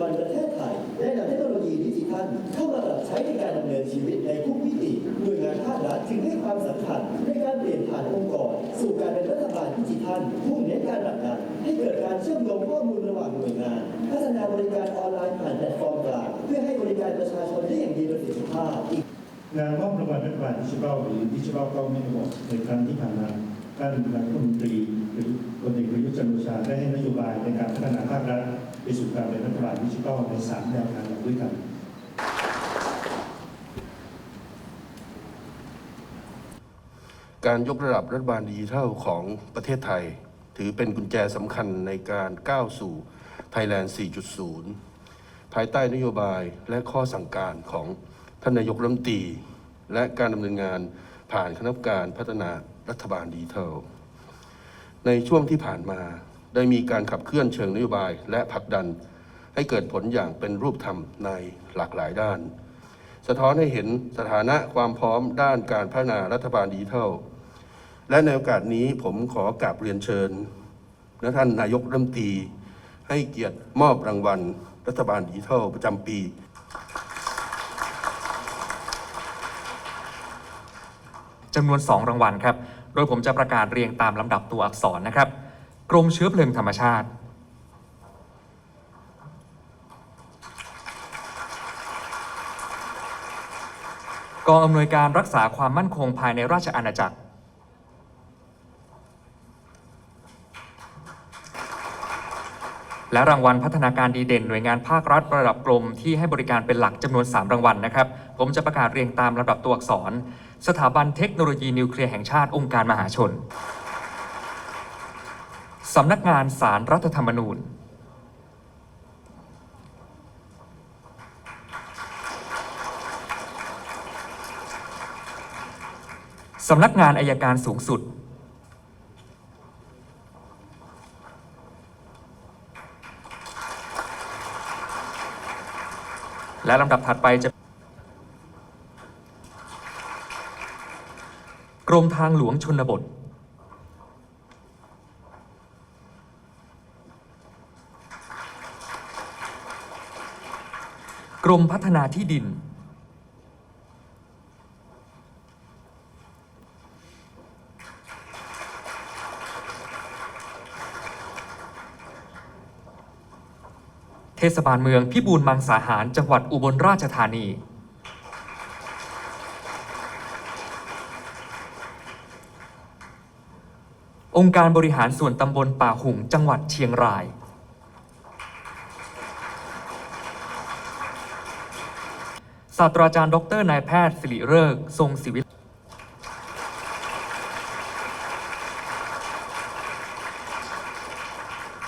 บันประเทศไทยได้นำเทคโนโลยีดิจิทัลเข้ามาปรับใช้ในการดำเนินชีวิตในทุกมิติหน่วยงานภาครัฐจึงให้ความสำคัญในการเปลี่ยนผ่านองค์กร สู่การเป็นรัฐบาลดิจิทัลมุ่งเน้นการผลักดันให้เกิดการเชื่อมโยงข้อมูลระหว่างหน่วยงาน พัฒนาบริการออนไลน์ผ่านแพลตฟอร์มกลางเพื่อให้บริการประชาชนได้อย่างมีประสิทธิภาพงานมอบรางวัลรัฐบาลดิจิทัลหรือดิจิทัลก้าวไม่หมดในครั้งที่ผ่านมาท่านนายกรัฐมนตรีหรือพลเอกประยุทธ์จันทร์โอชาได้ให้นโยบายในการพัฒนาภาครัฐ ไปสู่การเป็นรัฐบาลดิจิทัลในสามแนวทางด้วยกันการยกระดับรัฐบาลดิจิทัลของประเทศไทย ถือเป็นกุญแจสำคัญในการก้าวสู่ Thailand 4.0 ภายใต้นโยบายและข้อสั่งการของท่านนายกรัฐมนตรี และการดำเนินงานผ่านคณะกรรมการพัฒนารัฐบาลดิจิทัล ในช่วงที่ผ่านมา ได้มีการขับเคลื่อนเชิงนโยบายและผลักดัน ให้เกิดผลอย่างเป็นรูปธรรมในหลากหลายด้าน สะท้อนให้เห็นสถานะความพร้อมด้านการพัฒนารัฐบาลดิจิทัล และในโอกาสนี้ผมขอกราบเรียนเชิญและท่านนายกรัฐมนตรีให้เกียรติมอบรางวัล รัฐบาลดิจิทัลประจำปี จำนวน 2 รางวัลครับ โดยผมจะประกาศเรียงตามลำดับตัวอักษรนะครับ กรมเชื้อเพลิงธรรมชาติ กองอำนวยการรักษาความมั่นคงภายในราชอาณาจักร และรางวัลพัฒนาการดีเด่นหน่วยงานภาครัฐระดับกรมที่ให้บริการเป็นหลักจำนวน 3 รางวัลนะครับ ผมจะประกาศเรียงตามลำดับตัวอักษร สถาบันเทคโนโลยีนิวเคลียร์แห่งชาติองค์การมหาชน สำนักงานสารรัฐธรรมนูญ สำนักงานอายการสูงสุด และลำดับถัดไปจะ กรมทางหลวงชนบท รมพัฒนาที่ดิน เทศบาลเมืองพิบูลมังสาหาร จังหวัดอุบลราชธานี องค์การบริหารส่วนตำบลป่าหุ่งจังหวัดเชียงราย ศาสตราจารย์ดรนายแพทย์สิริเริกทรงศิวิ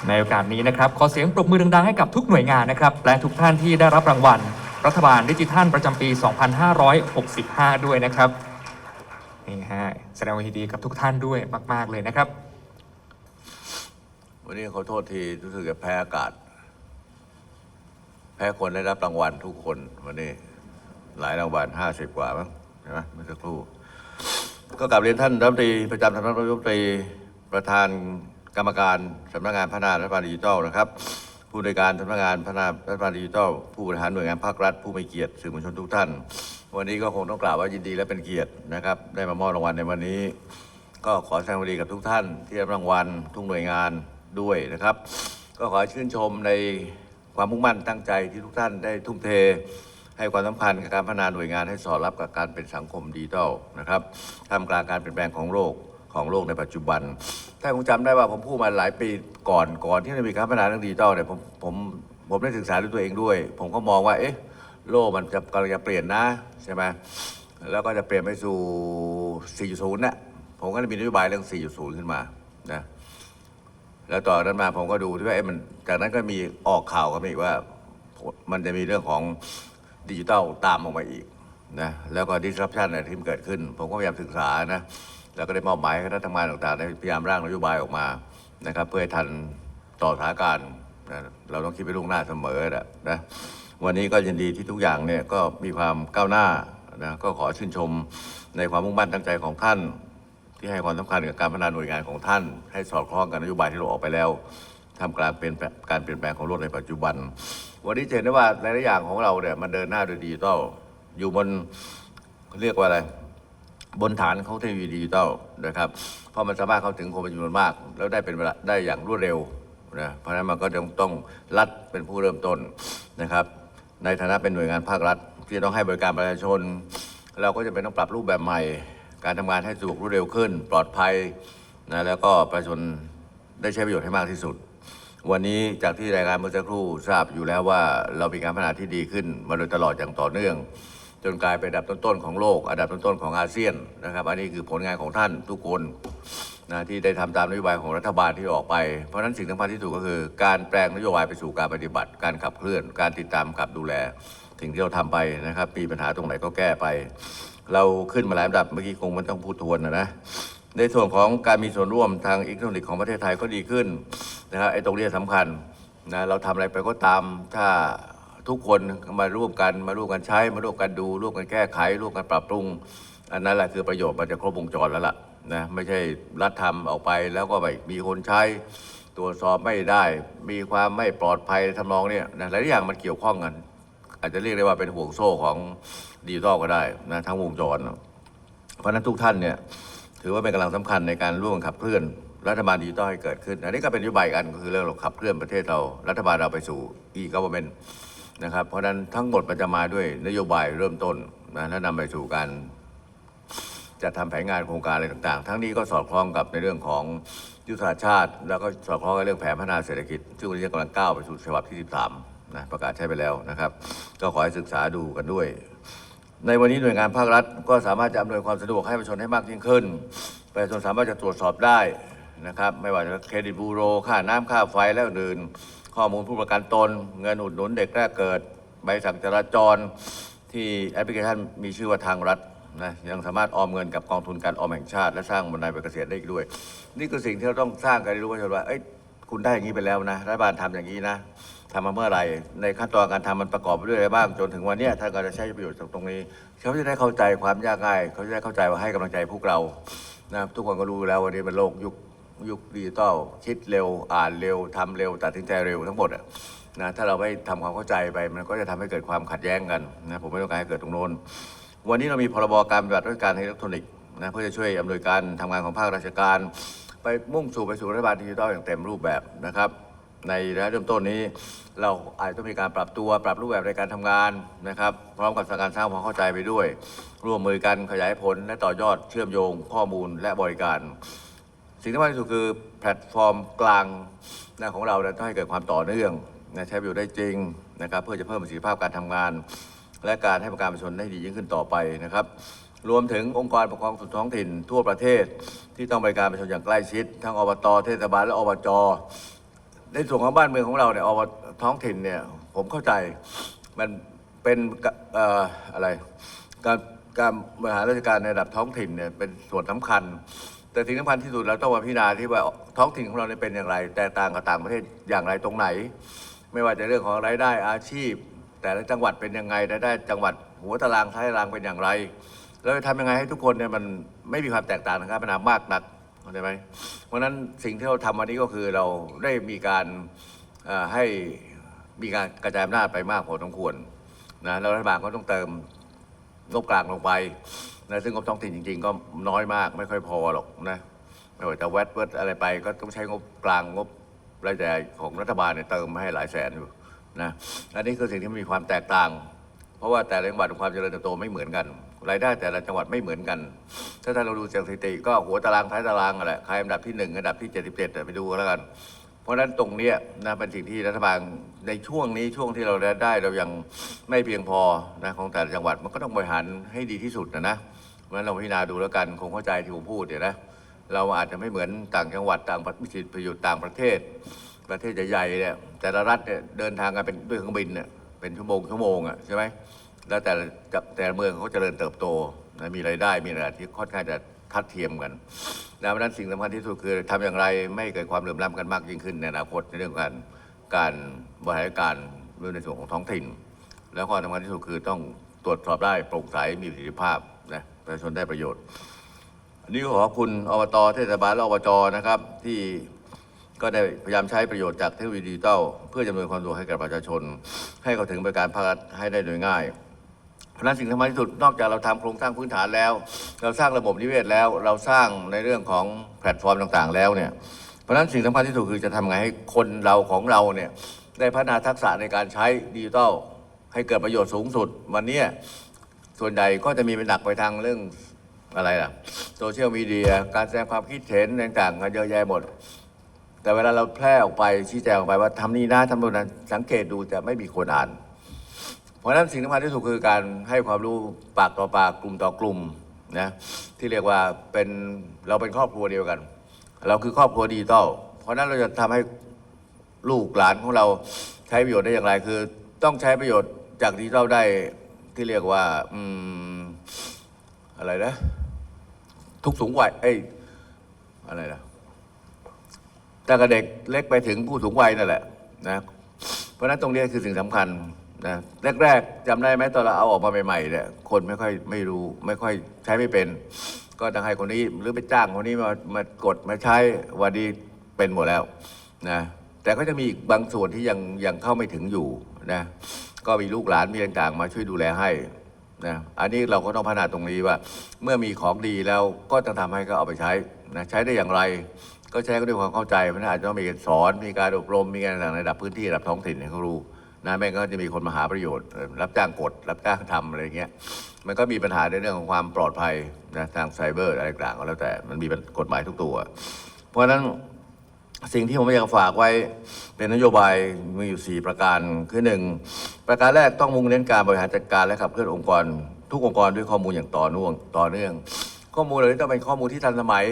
ในโอกาสนี้นะครับ ขอเสียงปรบมือดังๆให้กับทุกหน่วยงานนะครับ และทุกท่านที่ได้รับรางวัล รัฐบาลดิจิทัลประจำปี 2565 ด้วยนะครับนี่ฮะแสดงความยินดีกับทุกท่านด้วยมาก ๆ เลยนะครับ วันนี้ขอโทษทีรู้สึกจะแพ้อากาศ แพ้คนได้รับรางวัลทุกคนวันนี้ หลายรางวัลห้าสิบกว่ามั้งใช่ไหมเมื่อสักครู่ ก็กลับเรียนท่านรัฐมนตรีประจำสำนักนายกรัฐมนตรีประธานกรรมการสำนักงานพัฒนารัฐบาลดิจิทัลนะครับ ผู้ในการสำนักงานพัฒนารัฐบาลดิจิทัลผู้บริหารหน่วยงานภาครัฐ ผู้มีเกียรติสื่อมวลชนทุกท่าน วันนี้ก็คงต้องกล่าวว่ายินดีและเป็นเกียรตินะครับ ได้มามอบรางวัลในวันนี้ ก็ขอแสดงความดีกับทุกท่านที่ได้รับรางวัลทุกหน่วยงานด้วยนะครับ ก็ขอชื่นชมในความมุ่งมั่นตั้งใจที่ทุกท่านได้ทุ่มเท ให้ความสำคัญกับการพัฒนาหน่วยงานให้สอดรับกับการเป็นสังคมดิจิทัลนะครับท่ามกลางการเปลี่ยนแปลงของโลกของโลกในปัจจุบัน ถ้าคงจำได้ว่าผมพูดมาหลายปีก่อนก่อนที่จะมีการพัฒนาเรื่องดิจิทัลเนี่ยผมผมผมได้ศึกษาด้วยตัวเองด้วย ผมก็มองว่าเอ๊ะโลกมันจะกำลังจะเปลี่ยนนะใช่ไหมแล้วก็จะเปลี่ยนไปสู่ 4.0เนี่ยผมก็ได้มีนโยบายเรื่อง 4.0 ขึ้นมานะแล้วต่อนั้นมาผมก็ดูที่ว่าเอ๊ะมันจากนั้นก็มีออกข่าวกันอีกว่า มันจะมีเรื่องของ ดิจิทัลตามออกมาอีกนะแล้วก็ disruption อะไรที่มันเกิดขึ้น ผมก็พยายามศึกษานะแล้วก็ได้มอบหมายให้คณะทำงานต่างๆได้พยายามร่างนโยบายออกมานะครับ เพื่อให้ทันต่อสถานการณ์นะเราต้องคิดไปล่วงหน้าเสมอนะนะวันนี้ก็ยินดีที่ทุกอย่างเนี่ยก็มีความก้าวหน้านะก็ขอชื่นชมในความมุ่งมั่นตั้งใจของท่าน ที่ให้ความสำคัญกับการพัฒนาหน่วยงานของท่าน ให้สอดคล้องกับนโยบายที่เราออกไปแล้วทำกลางเป็นการเปลี่ยนแปลงของโลกในปัจจุบัน วันนี้เห็นได้ว่าหลายๆอย่างของเราเนี่ยมันเดินหน้าโดยดิจิทัลอยู่บนเรียกว่าอะไร บนฐานของเทคโนโลยีดิจิทัลนะครับเพราะมันสามารถเข้าถึงคนเป็นจำนวนมาก แล้วได้เป็นเวลาได้อย่างรวดเร็วนะเพราะฉะนั้นมันก็ต้องต้องรัฐเป็นผู้เริ่มต้นนะครับ ในฐานะเป็นหน่วยงานภาครัฐ ที่ต้องให้บริการประชาชน เราก็จะเป็นต้องปรับรูปแบบใหม่ การทำงานให้สะดวกรวดเร็วขึ้น ปลอดภัยนะแล้วก็ประชาชนได้ใช้ประโยชน์ให้มากที่สุด วันนี้จากที่รายงานเมื่อสักครู่ทราบอยู่แล้วว่าเรามีการพัฒนาที่ดีขึ้นมาโดยตลอดอย่างต่อเนื่อง จนกลายเป็นอันดับต้นๆของโลก อันดับต้นๆของอาเซียนนะครับ อันนี้คือผลงานของท่านทุกคนนะที่ได้ทำตามนโยบายของรัฐบาลที่ออกไป เพราะฉะนั้นสิ่งสำคัญที่สุดก็คือ การแปลงนโยบายไปสู่การปฏิบัติ การขับเคลื่อน การติดตามกับดูแล สิ่งที่เราทำไปนะครับมีปัญหาตรงไหนก็แก้ไป เราขึ้นมาหลายระดับเมื่อกี้คงไมันต้องพูดทวนนะนะ ในส่วนของการมีส่วนร่วมทางอิเล็กทรอนิกส์ของประเทศไทยก็ดีขึ้นนะครับไอ้ตรงนี้สำคัญนะเราทำอะไรไปก็ตามถ้าทุกคนมาร่วมกันมาร่วมกันใช้ มาร่วมกันดู ร่วมกันแก้ไข ร่วมกันปรับปรุง อันนั้นแหละคือประโยชน์มันจะครบวงจรแล้วล่ะนะไม่ใช่รัฐทำออกไปแล้วก็ไปมีคนใช้ตรวจสอบไม่ได้มีความไม่ปลอดภัยทำนองเนี้ยนะหลายอย่างมันเกี่ยวข้องกัน อาจจะเรียกได้ว่าเป็นห่วงโซ่ของดิจิทัลก็ได้นะทั้งวงจร เพราะฉะนั้นทุกท่านเนี่ย ถือว่าเป็นกำลังสำคัญในการร่วมขับเคลื่อนรัฐบาลดิจิทัลให้เกิดขึ้น อันนี้ก็เป็นนโยบายอันก็คือเรื่องเราขับเคลื่อนประเทศเรารัฐบาลเราไปสู่ e-government นะครับ เพราะฉะนั้นทั้งหมดมันจะมาด้วยนโยบายเริ่มต้นนะและนำไปสู่การจัดทำแผนงานโครงการอะไรต่างๆ ทั้งนี้ก็สอดคล้องกับในเรื่องของยุทธศาสตร์ชาติ แล้วก็สอดคล้องกับเรื่องแผนพัฒนาเศรษฐกิจ ซึ่งวันนี้กำลังก้าวไปสู่ฉบับที่ 13นะประกาศใช้ไปแล้วนะครับ ก็ขอให้ศึกษาดูกันด้วย ในวันนี้หน่วยงานภาครัฐ ก็สามารถจะอำนวยความสะดวกให้ประชาชนให้มากยิ่งขึ้น ประชาชนสามารถจะตรวจสอบได้นะครับ ไม่ว่าจะเครดิตบูโร ค่าน้ำค่าไฟและอื่นข้อมูลผู้ประกันตน เงินอุดหนุนเด็กแรกเกิด ใบสั่งจราจรที่แอปพลิเคชันมีชื่อว่าทางรัฐนะยังสามารถออมเงินกับกองทุนการออมแห่งชาติ และสร้างบนไดไปเกษียณได้อีกด้วย นี่คือสิ่งที่เราต้องสร้างกันให้รู้ว่าว่าเอ้ยคุณได้อย่างนี้ไปแล้วนะรัฐบาลทำอย่างนี้นะ ทำมาเมื่อไหร่ในขั้นตอนการทำมันประกอบไปด้วยอะไรบ้างจนถึงวันนี้ท่านก็จะใช้ประโยชน์จากตรงนี้ เขาจะได้เข้าใจความยากง่าย เขาจะได้เข้าใจว่าให้กำลังใจพวกเรานะทุกคนก็รู้แล้ววันนี้มันโลกยุคยุคดิจิตอลคิดเร็วอ่านเร็วทำเร็วตัดสินใจเร็วทั้งหมดนะถ้าเราไม่ทำความเข้าใจไป มันก็จะทำให้เกิดความขัดแย้งกันนะผมไม่ต้องการให้เกิดตรงโน้นวันนี้เรามีพรบการปฏิบัติราชการอิเล็กทรอนิกส์นะเพื่อจะช่วยอำนวยการทำงานของภาคราชการ ไปมุ่งสู่ไปสู่รัฐบาลดิจิทัลอย่างเต็มรูปแบบนะครับ ในระยะเริ่มต้นนี้ เราอาจจะต้องมีการปรับตัวปรับรูปแบบในการทำงานนะครับ พร้อมกับการสร้างความเข้าใจไปด้วย ร่วมมือกันขยายผลและต่อยอดเชื่อมโยง ข้อมูลและบริการ สิ่งที่สำคัญที่สุดคือแพลตฟอร์มกลางนะของเราเนี่ยต้องให้เกิดความต่อเนื่องนะใช้ประโยชน์ได้จริงนะครับ เพื่อจะเพิ่มประสิทธิภาพการทำงาน และการให้บริการประชาชนได้ดียิ่งขึ้นต่อไปนะครับรวมถึงองค์กรปกครองส่วนท้องถิ่นทั่วประเทศ ที่ต้องบริการประชาชนอย่างใกล้ชิด ทั้งอบต เทศบาลและอบจ ในส่วนของบ้านเมืองของเราเนี่ยอบท้องถิ่นเนี่ย ผมเข้าใจมันเป็นออะไร การการบริหารราชการในระดับท้องถิ่นเนี่ยเป็นส่วนสำคัญ แต่สิ่งสำคัญที่สุดเราต้องมาพิจารณาที่ว่าท้องถิ่นของเราเนี่ยเป็นอย่างไร แตกต่างกับต่างประเทศอย่างไรตรงไหน ไม่ว่าจะเรื่องของรายได้อาชีพ แต่ละจังหวัดเป็นยังไงรายได้จังหวัดหัวตารางท้ายตารางเป็นอย่างไร แล้วจะทำยังไงให้ทุกคนเนี่ยมันไม่มีความแตกต่างทางการพัฒนามากนัก เข้าใจไหมเพราะฉะนั้นสิ่งที่เราทำวันนี้ก็คือเราได้มีการให้มีการกระจายอำนาจไปมากพอสมควรนะแล้วรัฐบาลก็ต้องเติมงบกลางลงไปนะซึ่งงบท้องถิ่นจริง ๆ ก็น้อยมากไม่ค่อยพอหรอกนะไม่ว่าจะแวดเวิร์ดอะไรไป ก็ต้องใช้งบกลางงบรายจ่ายของรัฐบาลเนี่ยเติมมาให้หลายแสนอยู่นะอันนี้คือสิ่งที่มีความแตกต่าง เพราะว่าแต่ละจังหวัดความเจริญเติบโตไม่เหมือนกัน รายได้แต่ละจังหวัดไม่เหมือนกัน ถ้าท่านเราดูสถิติก็หัวตารางท้ายตารางอะแหละใครอันดับที่หนึ่งอันดับที่เจ็ดสิบเจ็ดไปดูแล้วกัน เพราะฉะนั้นตรงเนี้ยนะเป็นสิ่งที่รัฐบาลในช่วงนี้ช่วงที่เราได้เรายังไม่เพียงพอนะของแต่ละจังหวัดมันก็ต้องบริหารให้ดีที่สุดนะนะเพราะฉะนั้นเราพิจารณาดูแล้วกันคงเข้าใจที่ผมพูดเนี่ยนะเราอาจจะไม่เหมือนต่างจังหวัดต่างวิสิตประโยชน์ต่างประเทศ ประเทศใหญ่ๆเนี่ยแต่ละรัฐเนี่ยเดินทางกันเป็นด้วยเครื่องบินเนี่ยเป็นชั่วโมงชั่วโมงอะใช่ไหม แล้วแต่แต่เมืองเขาเจริญเติบโตนะมีรายได้มีอะไรที่ค่อนข้างจะทัดเทียมกันดังนั้นสิ่งสำคัญที่สุดคือทำอย่างไรไม่เกิดความเหลื่อมล้ำกันมากยิ่งขึ้นในอนาคตในเรื่องการการบริหารการในส่วนของท้องถิ่น แล้วก็สำคัญที่สุดคือต้องตรวจสอบได้โปร่งใสมีประสิทธิภาพนะประชาชนได้ประโยชน์อันนี้ก็ขอบคุณอบตเทศบาลและอบจนะครับ ที่ก็ได้พยายามใช้ประโยชน์จากเทคโนโลยีดิจิทัลเพื่อจำนวนความสะดวกให้กับประชาชน ให้เขาถึงบริการภาครัฐให้ได้โดยง่าย ราะนั้นสิ่งสำคัญที่สุดนอกจากเราทำโครงสร้างพื้นฐานแล้ว เราสร้างระบบนิเวศแล้ว เราสร้างในเรื่องของแพลตฟอร์มต่างๆ แล้วเนี่ยเพราะฉะนั้นสิ่งสำคัญที่สุดคือจะทำไงให้คนเราของเราเนี่ยได้พัฒนาทักษะในการใช้ดิจิทัลให้เกิดประโยชน์สูงสุด วันนี้ส่วนใหญ่ก็จะมีเป็นหนักไปทางเรื่องอะไรล่ะโซเชียลมีเดียการแสดงความคิดเห็นต่างๆกันเยอะแยะหมด แต่เวลาเราแพร่ออกไปชี้แจงออกไปว่าทำนี่นะทำโน่นนั้นสังเกตดูจะไม่มีคนอ่าน เพราะฉะนั้นสิ่งสำคัญที่สุดคือการให้ความรู้ปากต่อปากกลุ่มต่อกลุ่มนะที่เรียกว่าเป็นเราเป็นครอบครัวเดียวกัน เราคือครอบครัวดิจิตอลเพราะนั้นเราจะทำให้ลูกหลานของเราใช้ประโยชน์ได้อย่างไรคือ ต้องใช้ประโยชน์จากดิจิตอลได้ที่เรียกว่าอืมอะไรนะ ทุกสูงวัยเอ้ยอะไรนะตั้งแต่เด็กเล็กไปถึงผู้สูงวัยนั่นแหละนะเพราะฉะนั้นตรงนี้คือสิ่งสำคัญ นะแรกๆจำได้ไหมตอนเราเอาออกมาใหม่ๆเนี่ยคนไม่ค่อยไม่รู้ไม่ค่อยใช้ไม่เป็น ก็ต้องให้คนนี้หรือไปจ้างคนนี้มามากดมาใช้วันนี้เป็นหมดแล้วนะแต่ก็จะมีอีกบางส่วนที่ยังยังเข้าไม่ถึงอยู่นะก็มีลูกหลานมีต่างๆ มาช่วยดูแลให้นะอันนี้เราก็ต้องพัฒนาตรงนี้ว่า เมื่อมีของดีแล้วก็ต้องทำให้เขาเอาไปใช้นะใช้ได้อย่างไร ก็ใช้ก็ด้วยความเข้าใจเพราะฉะนั้นอาจจะต้องมีการสอนมีการอบรมมีการต่างๆในระดับพื้นที่ระดับท้องถิ่นให้เขารู้ นะไม่งก็จะมีคนมาหาประโยชน์ รับจ้างกด รับจ้างทำอะไรเงี้ยมันก็มีปัญหาในเรื่องของความปลอดภัยนะทางไซเบอร์อะไรต่างก็แล้วแต่มันมีกฎหมายทุกตัว เพราะฉะนั้นสิ่งที่ผมอยากฝากไว้เป็นนโยบายมีอยู่ 4 ประการคือ1ประการแรกต้องมุ่งเน้นการบริหารจัดการและขับเคลื่อนองค์กร ทุกองค์กรด้วยข้อมูลอย่างต่อเนื่องต่อเนื่อง ข้อมูลเหล่านี้ต้องเป็นข้อมูลที่ทันสมัย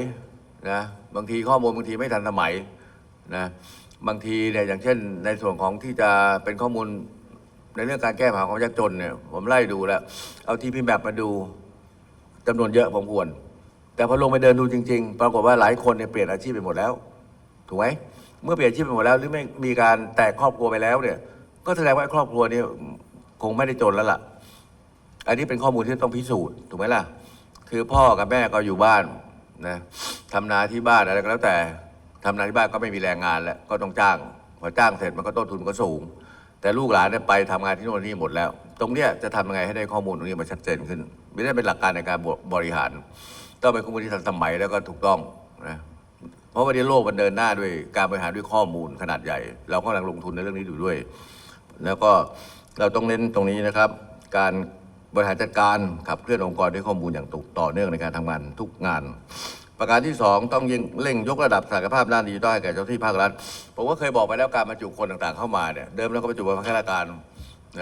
นะบางทีข้อมูลบางทีไม่ทันสมัยนะ บางทีเนี่ยอย่างเช่น ในส่วนของที่จะเป็นข้อมูลในเรื่องการแก้ปัญหาความยากจนเนี่ยผมไล่ดูแล้ว เอาที่พิมพ์แบบมาดูจำนวนเยอะพอควร แต่พอลงไปเดินดูจริง ๆ ปรากฏว่าหลายคนเนี่ยเปลี่ยนอาชีพไปหมดแล้ว ถูกไหมเมื่อเปลี่ยนอาชีพไปหมดแล้ว หรือไม่มีการแตกครอบครัวไปแล้วเนี่ย ก็แสดงว่าครอบครัวนี้คงไม่ได้จนแล้วล่ะ อันนี้เป็นข้อมูลที่ต้องพิสูจน์ถูกไหมล่ะ คือพ่อกับแม่ก็อยู่บ้านนะทำนาที่บ้านอะไรก็แล้วแต่ ทำนาที่บ้านก็ไม่มีแรงงานแล้วก็ต้องจ้างพอจ้างเสร็จมันก็ต้นทุนก็สูง แต่ลูกหลานเนี่ยไปทำงานที่โน่นนี่หมดแล้ว ตรงเนี้ยจะทำยังไงให้ได้ข้อมูลตรงนี้มาชัดเจนขึ้น ไม่ได้เป็นหลักการในการบริหาร ต้องเป็นข้อมูลที่ทันสมัยแล้วก็ถูกต้องนะเพราะวันนี้โลกมันเดินหน้าด้วยการบริหารด้วยข้อมูลขนาดใหญ่ เราก็กำลังลงทุนในเรื่องนี้อยู่ด้วย แล้วก็เราต้องเน้นตรงนี้นะครับ การบริหารจัดการขับเคลื่อนองค์กรด้วยข้อมูลอย่างต่อเนื่องในการทำงานทุกงาน ประการที่สองต้องยิ่งเร่งยกระดับศักยภาพด้านดิจิทัลให้แก่เจ้าที่ภาครัฐผมก็เคยบอกไปแล้วการบรรจุคนต่างๆเข้ามาเนี่ยเดิมแล้วก็บรรจุเป็นข้าราชการ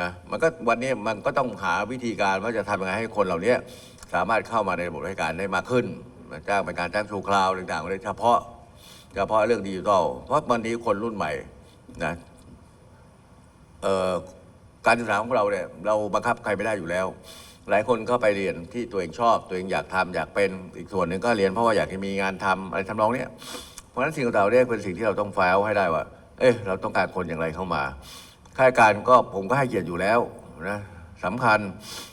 นะมันก็วันนี้มันก็ต้องหาวิธีการว่าจะทำยังไงให้คนเหล่านี้สามารถเข้ามาในระบบราชการได้มากขึ้นจ้างเป็นการจ้างชูคราวต่างๆโดยเฉพาะเฉพาะเรื่องดิจิทัลเพราะวันนี้คนรุ่นใหม่นะเอ่อการศึกษาของเราเนี่ยเราบังคับใครไม่ได้อยู่แล้ว หลายคนก็ไปเรียนที่ตัวเองชอบ ตัวเองอยากทำอยากเป็นอีกส่วนหนึ่งก็เรียนเพราะว่าอยากจะมีงานทำอะไรทำนองเนี้ยเพราะฉะนั้นสิ่งต่างๆเนี่ยเป็นสิ่งที่เราต้องแฟลให้ได้ว่า เอ๊ะเราต้องการคนอย่างไรเข้ามาข้าราชการก็ผมก็ให้เกียรติอยู่แล้วนะสำคัญ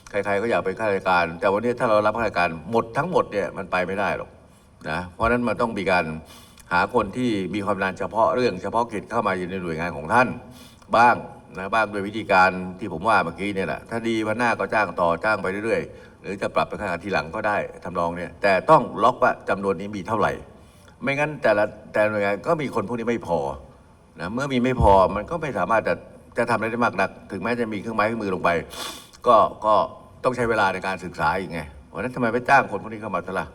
ใครๆก็อยากเป็นข้าราชการ แต่วันนี้ถ้าเรารับข้าราชการหมดทั้งหมดเนี่ยมันไปไม่ได้หรอกนะเพราะฉะนั้นมันต้องมีการหาคนที่มีความนานเฉพาะเรื่องเฉพาะกิจเข้ามาอยู่ในหน่วยงานของท่านบ้าง นะบ้างโดวยวิธีการที่ผมว่าเมื่อกี้เนี่ยแหละถ้าดีวันหน้าก็จ้างต่อจ้างไปเรื่อยๆ หรือจะปรับเป็นค่าทีหลังก็ได้ทำนองเนี่ยแต่ต้องล็อกว่าจำนวนนี้มีเท่าไหร่ ไม่งั้นแต่ละแต่ละหน่วยงานก็มีคนพวกนี้ไม่พอนะเมื่อมีไม่พอมันก็ไม่สามารถจะจะทำอะไรได้มากนัก ถึงแม้จะมีเครื่องไม้เครื่องมือลงไป ก็ก็ต้องใช้เวลาในการศึกษาอีกไงเพราะฉะนั้นทำไมไม่จ้างคนพวกนี้เข้ามาซะละ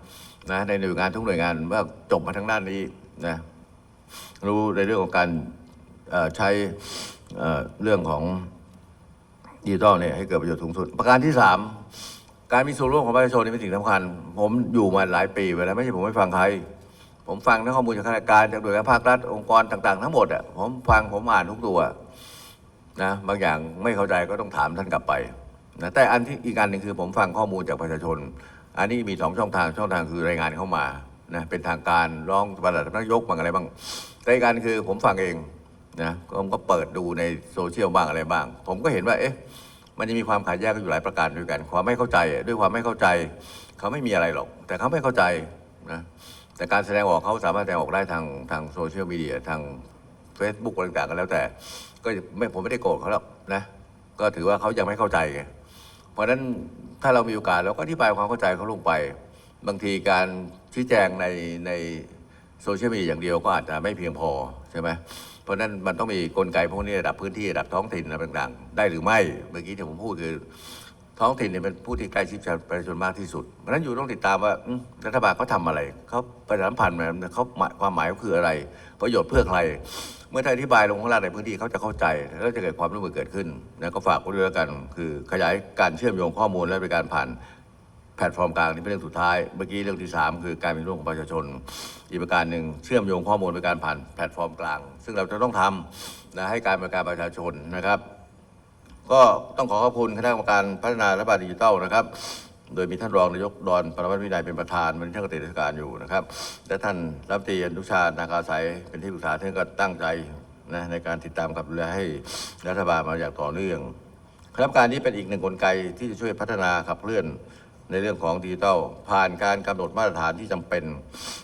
นะในหน่วยงานทุกหน่วยงานว่าจบมาทางด้านนี้นะรู้ในเรื่องของการเอ่อใช้ เเรื่องของดิจิทัลเนี่ยให้เกิดประโยชน์สูงสุด ประการที่สามการมีส่วนร่วมของประชาชนนี่เป็นสิ่งสำคัญ ผมอยู่มาหลายปีไปแล้วไม่ใช่ผมไม่ฟังใคร ผมฟังทั้งข้อมูลจากข้าราชการจากหน่วยงานภาครัฐองค์กรต่าง ๆ ทั้งหมดอะผมฟังผมอ่านทุกตัวนะบางอย่างไม่เข้าใจก็ต้องถามท่านกลับไปนะแต่อันที่อีกอันหนึ่งคือผมฟังข้อมูลจากประชาชน อันนี้มีสองช่องทางช่องทางคือรายงานเข้ามานะเป็นทางการร้องประหลัดสำนักนายกบางอะไรบ้างแต่อีกอันคือผมฟังเอง นะผมก็เปิดดูในโซเชียลบ้างอะไรบ้าง ผมก็เห็นว่า เอ๊ะ มันจะมีความขัดแย้งกันอยู่หลายประการด้วยกัน ความไม่เข้าใจด้วยความไม่เข้าใจ เขาไม่มีอะไรหรอก แต่เขาไม่เข้าใจนะแต่การแสดงออกเขาสามารถแสดงออกได้ทางทางโซเชียลมีเดียทาง Facebook อะไรต่างๆกันแล้วแต่ ก็ไม่ผมไม่ได้โกรธเขาหรอกนะก็ถือว่าเขายังไม่เข้าใจไงเพราะฉะนั้นถ้าเรามีโอกาสเราก็อธิบายความเข้าใจเขาลงไป บางทีการชี้แจงในในโซเชียลมีเดียอย่างเดียวก็อาจจะไม่เพียงพอใช่ไหม ราะนั้นมันต้องมีกลไกพวกนี้ระดับพื้นที่ระดับท้องถิ่นอะไรต่างๆ ได้หรือไม่เมื่อกี้ที่ผมพูดคือ ท้องถิ่นเนี่ยเป็นผู้ที่ใกล้ชิดประชาชนมากที่สุดเพราะนั้นอยู่ต้องติดตามว่ารัฐบาลเขาทำอะไรเขาประชาสัมพันธ์มันเขาความหมายเขาคืออะไร ประโยชน์เพื่อใคร เมื่อท่านอธิบายลงข้างล่างในพื้นที่เขาจะเข้าใจ แล้วจะเกิดความร่วมมือเกิดขึ้นนะก็ฝากไว้ด้วยแล้วกัน คือขยายการเชื่อมโยงข้อมูลและบริการผ่าน พลตฟอร์มกลางนี่เป็นเรื่องสุดท้าย เมื่อกี้เรื่องที่สามคือการมีร่วมของประชาชน อีกประการหนึ่งเชื่อมโยงข้อมูลบริการผ่านแพลตฟอร์มกลาง ซึ่งเราจะต้องทำนะให้การบริการประชาชนนะครับ ก็ต้องขอขอบคุณคณะกรรมการพัฒนารัฐบาดิจิทัลนะครับ โดยมีท่านรองนายกดอนปรมัตถวินัยเป็นประธานวันนี้ท่านก็ติดราชการอยู่นะครับ และท่านรัฐมนตรีอนุชานาคาสายเป็นที่ปรึกษาท่านก็ตั้งใจนะในการติดตามกับดูแลให้รัฐบาลมาอย่างต่อเนื่องคณะกรรมการนี้เป็นอีกหนึ่งกลไกที่จะช่วยพัฒนาขับเคลื่อน ในเรื่องของดิจิทัลผ่านการกำหนดมาตรฐานที่จำเป็น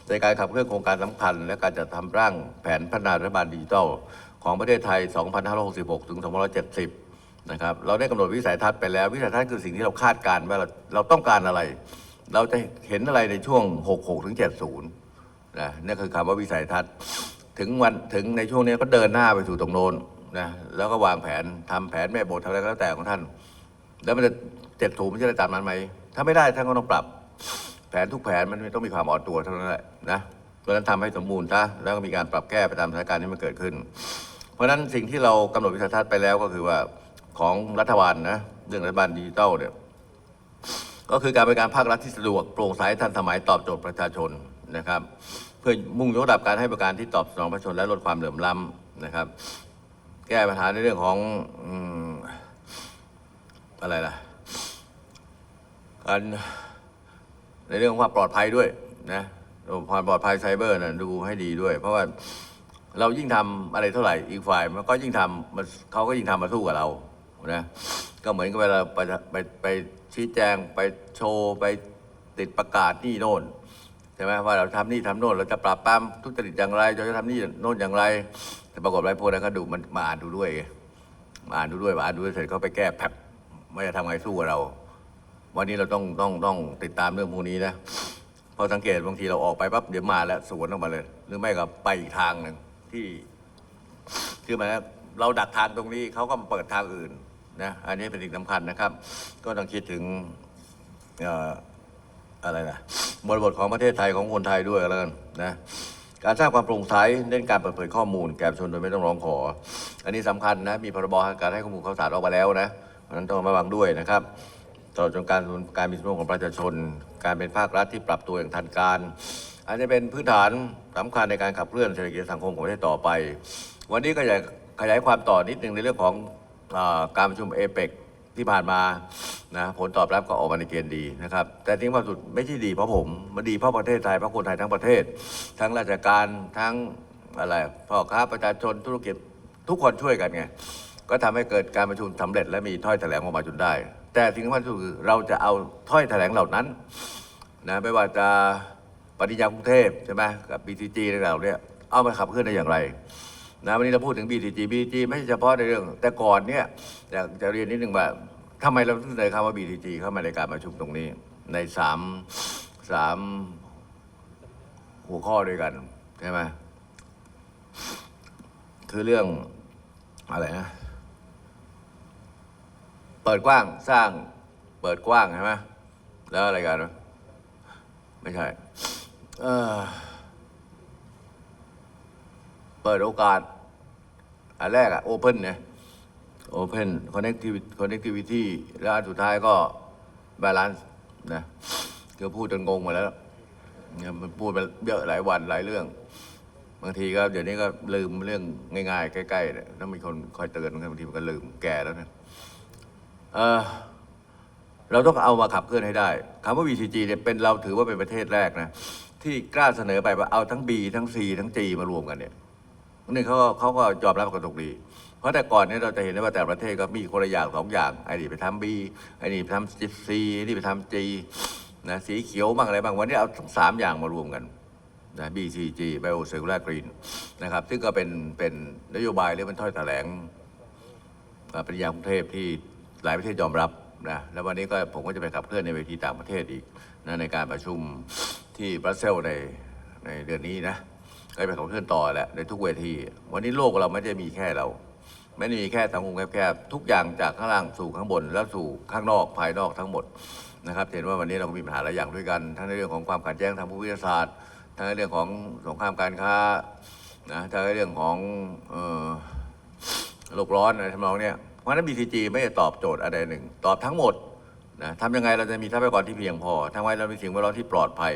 ในการขับเคลื่อนโครงการสำคัญ และการจัดทำร่างแผนพัฒนารัฐบาลดิจิทัล ของประเทศไทย 2566 ถึง 2570 นะครับ เราได้กำหนดวิสัยทัศน์ไปแล้ว วิสัยทัศน์คือสิ่งที่เราคาดการณ์ว่าเราเราต้องการอะไร เราจะเห็นอะไรในช่วง 66 ถึง 70 นะนี่คือคำว่าวิสัยทัศน์ ถึงวันถึงในช่วงนี้ก็เดินหน้าไปสู่ตรงโน้นนะแล้วก็วางแผนทำแผนแม่บททำอะไรก็แล้วแต่ของท่าน แล้วมันจะเจ็ดถูมันจะได้ตามนั้นไหม ถ้าไม่ได้ท่านก็ต้องปรับ แผนทุกแผนมันไม่ต้องมีความอ่อนตัวเท่านั้นแหละนะเพราะฉะนั้นทำให้สมบูรณ์ซะแล้วก็มีการปรับแก้ไปตามสถานการณ์ที่มันเกิดขึ้น เพราะฉะนั้นสิ่งที่เรากำหนดวิสัยทัศน์ไปแล้วก็คือว่าของรัฐบาลนะเรื่องรัฐบาลดิจิทัลเนี่ยก็คือการบริการภาครัฐที่สะดวกโปร่งใสทันสมัยตอบโจทย์ประชาชนนะครับ เพื่อมุ่งยกระดับการให้บริการที่ตอบสนองประชาชนและลดความเหลื่อมล้ำนะครับ แก้ปัญหาในเรื่องของออะไรล่ะ การในเรื่องของความปลอดภัยด้วยนะความปลอดภัยไซเบอร์นะดูให้ดีด้วย เพราะว่าเรายิ่งทำอะไรเท่าไหร่อีกฝ่ายมันก็ยิ่งทำมันเขาก็ยิ่งทำมาสู้กับเรานะก็เหมือนกับเวลาไปไปไปชี้แจงไปโชว์ไปติดประกาศนี่โน่นใช่ไหมว่าเราทำนี่ทำโน่นเราจะปราบปรามทุจริตอย่างไรเราจะทำนี่โน่นอย่างไร แต่ปรากฏว่าพวกนั้นก็ดูมันมาอ่านดูด้วยมาอ่านดูด้วยมาอ่านดูด้วยเสร็จเขาไปแก้แผลไม่จะทำไงสู้กับเรา วันนี้เราต้องต้องต้องติดตามเรื่องพวกนี้นะเพราะสังเกตบางทีเราออกไปปั๊บเดี๋ยวมาแล้วสวนออกมาเลย หรือไม่ก็ไปอีกทางหนึ่งที่คือหมายว่าเราดักทางตรงนี้เขาก็มาเปิดทางอื่นนะอันนี้เป็นสิ่งสำคัญนะครับ ก็ต้องคิดถึงอะไรนะบริบทของประเทศไทยของคนไทยด้วยแล้วกันนะการสร้างความโปร่งใสเน้นการเปิดเผยข้อมูลแก่ประชาชนโดยไม่ต้องร้องขอ อันนี้สำคัญนะมีพรบการให้ข้อมูลข่าวสารออกมาแล้วนะเพราะนั้นต้องระวังด้วยนะครับ ตลอดจนการการมีส่วนร่วมของประชาชน การเป็นภาครัฐที่ปรับตัวอย่างทันการ อันนี้เป็นพื้นฐานสำคัญในการขับเคลื่อนเศรษฐกิจสังคมของประเทศต่อไป วันนี้ก็อยากขยายความต่อนิดนึงในเรื่องของอการประชุมเอเปกที่ผ่านมานะผลตอบรับก็ออกมาในเกณฑ์ดีนะครับ แต่ที่ว่าสุดไม่ใช่ดีเพราะผมมันดีเพราะประเทศไทยเพราะคนไทยทั้งประเทศ ทั้งราชการทั้งอะไรพ่อค้าประชาชนธุรกิจทุกคนช่วยกันไงก็ทำให้เกิดการประชุมสำเร็จและมีถ้อยแถลงออกมาจนได้ แต่สิ่งที่สำคัญที่สุดคือเราจะเอาถ้อยแถลงเหล่านั้นนะไม่ว่าจะปฏิญากรุงเทพใช่ไหมกับ BCG อะไรเหล่าเนี้ยเอามาขับเคลื่อนได้อย่างไรนะวันนี้เราพูดถึง BTG BTG ไม่ใช่เฉพาะในเรื่อง แต่ก่อนเนี่ยอยากจะเรียนนิดนึงว่าทำไมเราถึงเสนอคำว่า BTG เข้ามาในการประชุมตรงนี้ ในสามสามหัวข้อด้วยกันใช่ไหมคือเรื่องอะไรนะ เปิดกว้างสร้าง เปิดกว้างใช่ไหมแล้วอะไรกันไม่ใช่เปิดโอกาส อันแรกอะโอเพนเนี่ยโอเพนคอนเน c ทิวิคอนเน c ทิวิตี้แล้วอันสุดท้ายก็บาลานซ์นะคือพูดจนงงหมดแล้วเนี่ยมันพูดไปเยอะหลายวันหลายเรื่อง บางทีก็เดี๋ยวนี้ก็ลืมเรื่องง่ายๆ ใกล้ๆเนี่ยต้องมีคนคอยเตือนบางทีมันก็ลืมแก่แล้วเนี่ย เราต้องเอามาขับเคลื่อนให้ได้คำว่า BCG เนี่ยเป็นเราถือว่าเป็นประเทศแรกนะที่กล้าเสนอไปว่าเอาทั้ง B ทั้ง C ทั้ง G มารวมกันเนี่ยนี่เขาเขาก็ยอมรับกันตรงดีเพราะแต่ก่อนเนี่ยเราจะเห็นได้ว่าแต่ประเทศก็มีคนละอย่างสองอย่างไอ้นี่ไปทำบีไอ้นี่ไปทำซีไอ้นี่ไปทำจีนะสีเขียวบ้างอะไรบ้างวันนี้เอาทั้งสามอย่างมารวมกันนะ BCG Bio Circular Green นะครับ ซึ่งก็เป็นเป็นนโยบายหรือเป็นถ้อยแถลงอ่าปริญญากรุงเทพที่ หลายประเทศยอมรับนะแล้ววันนี้ก็ผมก็จะไปขับเคลื่อนในเวทีต่างประเทศอีกนะในการประชุมที่บรัสเซลในในเดือนนี้นะก็ไปขับเคลื่อนต่อแหละในทุกเวที วันนี้โลกเราไม่ได้มีแค่เรา ไม่ได้มีแค่สังคมแคบๆทุกอย่างจากข้างล่างสู่ข้างบน แล้วสู่ข้างนอกภายนอกทั้งหมดนะครับเห็นว่าวันนี้เราก็มีปัญหาหลายอย่างด้วยกัน ทั้งในเรื่องของความขัดแย้งทางภูมิศาสตร์ ทั้งในเรื่องของสงครามการค้านะทั้งในเรื่องของเอ่อโลกร้อนอะไรทำนองเนี้ย ราะฉะนั้น BCG ไม่ได้ตอบโจทย์อะไรหนึ่ง ตอบทั้งหมดนะทำยังไงเราจะมีทรัพยากรที่เพียงพอทำไงเรามีสิ่งแวดล้อมที่ปลอดภัย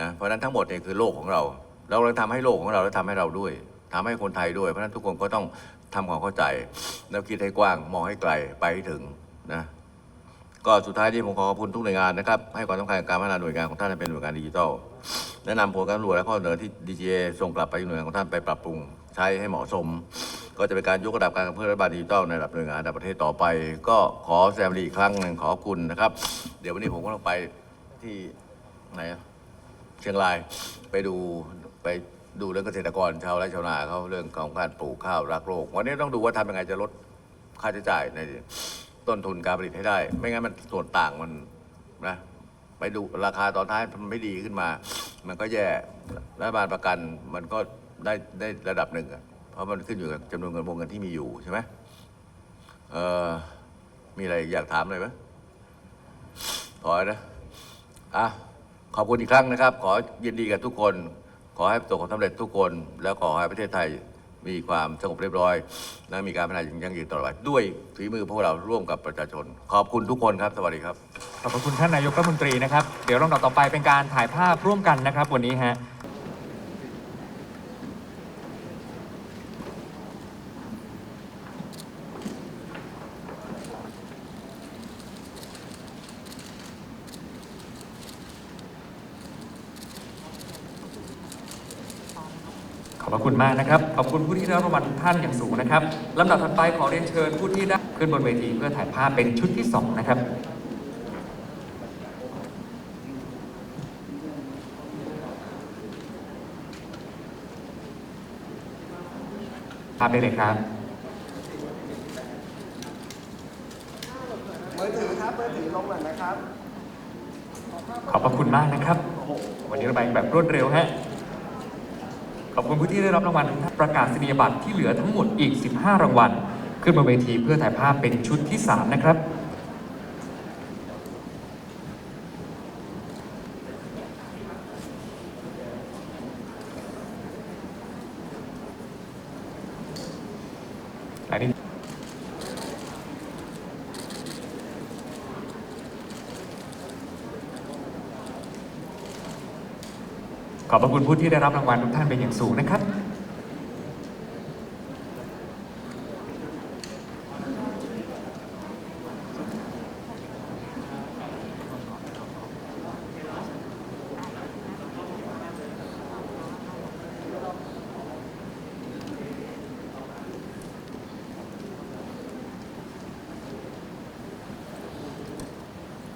นะเพราะฉะนั้นทั้งหมดเนี่ยคือโลกของเราเรากำลังทำให้โลกของเราและทำให้เราด้วยทำให้คนไทยด้วย เพราะฉะนั้นทุกคนก็ต้องทำความเข้าใจแล้วคิดให้กว้างมองให้ไกลไปให้ถึงนะก็สุดท้ายที่ผมขอขอบคุณทุกหน่วยงานนะครับ ให้ความสำคัญกับการพัฒนาหน่วยงานของท่านเป็นหน่วยงานดิจิทัลแนะนำผลการตรวจและข้อเสนอที่ DGA ส่งกลับไปหน่วยงานของท่านไปปรับปรุง ใช้ให้เหมาะสม ก็จะเป็นการยกระดับการขับเคลื่อนรัฐบาลดิจิทัลในระดับหน่วยงานระดับประเทศต่อไป ก็ขอแสดงความดีอีกครั้งหนึ่งขอบคุณนะครับ เดี๋ยววันนี้ผมก็ต้องไปที่ไหนอะเชียงรายไปดูไปดูเรื่องเกษตรกรชาวไร่ชาวนาเขาเรื่องของการปลูกข้าวรักโลก วันนี้ต้องดูว่าทำยังไงจะลดค่าใช้จ่ายในต้นทุนการผลิตให้ได้ ไม่งั้นมันส่วนต่างมันนะไปดูราคาตอนท้ายมันไม่ดีขึ้นมา มันก็แย่รัฐบาลประกันมันก็ ได้ได้ระดับหนึ่งอะเพราะมันขึ้นอยู่กับจำนวนเงินวงเงินที่มีอยู่ใช่ไหมเออมีอะไรอยากถามเลยไหมขอนะอะขอบคุณอีกครั้งนะครับ ขอยินดีกับทุกคน ขอให้ประสบความสำเร็จทุกคน แล้วขอให้ประเทศไทยมีความสงบเรียบร้อย และมีการพัฒนาอย่างยั่งยืนตลอดไปด้วยฝีมือพวกเราร่วมกับประชาชน ขอบคุณทุกคนครับ สวัสดีครับ ขอบพระคุณท่านนายกรัฐมนตรีนะครับ เดี๋ยวลำดับต่อไปเป็นการถ่ายภาพร่วมกันนะครับ วันนี้ฮะ พระคุณมากนะครับ ขอบคุณผู้ที่ได้รับรางวัลทุกท่านอย่างสูงนะครับลำดับถัดไปขอเรียนเชิญผู้ที่ได้ขึ้นบนเวทีเพื่อถ่ายภาพเป็นชุดที่สองนะครับภาพได้เลยครับมือถือครับมือถือลงหน่อยนะครับ ขอบพระคุณมากนะครับ วันนี้เราไปแบบรวดเร็วฮะ ขอบคุณผู้ที่ได้รับรางวัลประกาศนียบัตรที่เหลือทั้งหมดอีก 15 รางวัล ขึ้นบนเวทีเพื่อถ่ายภาพเป็นชุดที่ 3 นะครับ อันนี้ ขอบพระคุณผู้ที่ได้รับรางวัลทุกท่านเป็นอย่างสูงนะครับ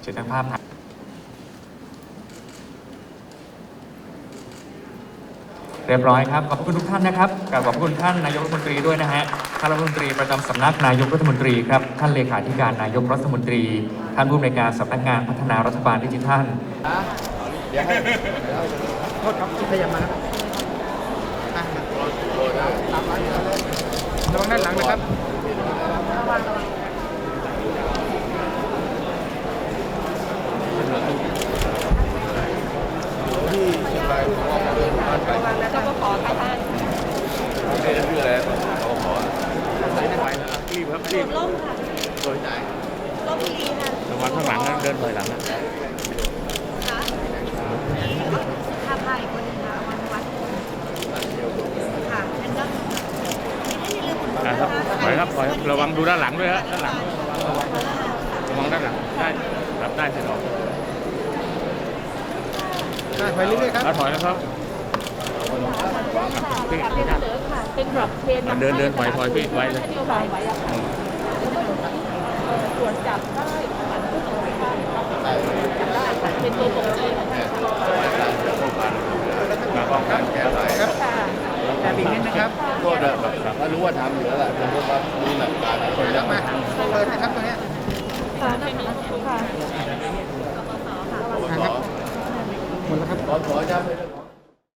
เชิญทั้งภาพถ่าย เรียบร้อยครับ ขอบคุณทุกท่านนะครับกราบขอบคุณท่านนายกรัฐมนตรีด้วยนะฮะ ท่านรัฐมนตรีประจำสำนักนายกรัฐมนตรีครับ ท่านเลขาธิการนายกรัฐมนตรี ท่านผู้อำนวยการสำนักงานพัฒนารัฐบาลดิจิทัลโทษครับที่ขยับมาครับอะตามมาอยู่เลยระวังด้านหลังนะไรครับขอใส่ไปแล้วครีบครับรีบล่มค่ะโดยไหนล่มดีค่ะระวังข้างหลังนะเดินถอยหลังนะค่ะข้าพายคนนึงค่ะวันวัดค่ะเป็นก็ครับคะถอยครับถอยระวังดูด้านหลังด้วยฮะด้านหลังระวังด้านหลังได้รับได้เสร็จออกอะไปเรื่อยๆครับถอยแล้วครับ เป็นเป็นดรอปเทนเดินเดินปล่อลอยพี่ไว้เลยตรวจจับได้ผ่าป้องกันแก้ไขแต่บิ๊นิดนะครับก็แบบรู้ว่าทำอยู่แล้วแหละจะรู้ว่ามีหลักการอะไรแล้มาเปินะครับตัวนี้ยค่ะค่ะหมดแล้วครับขอขอจ้าเลย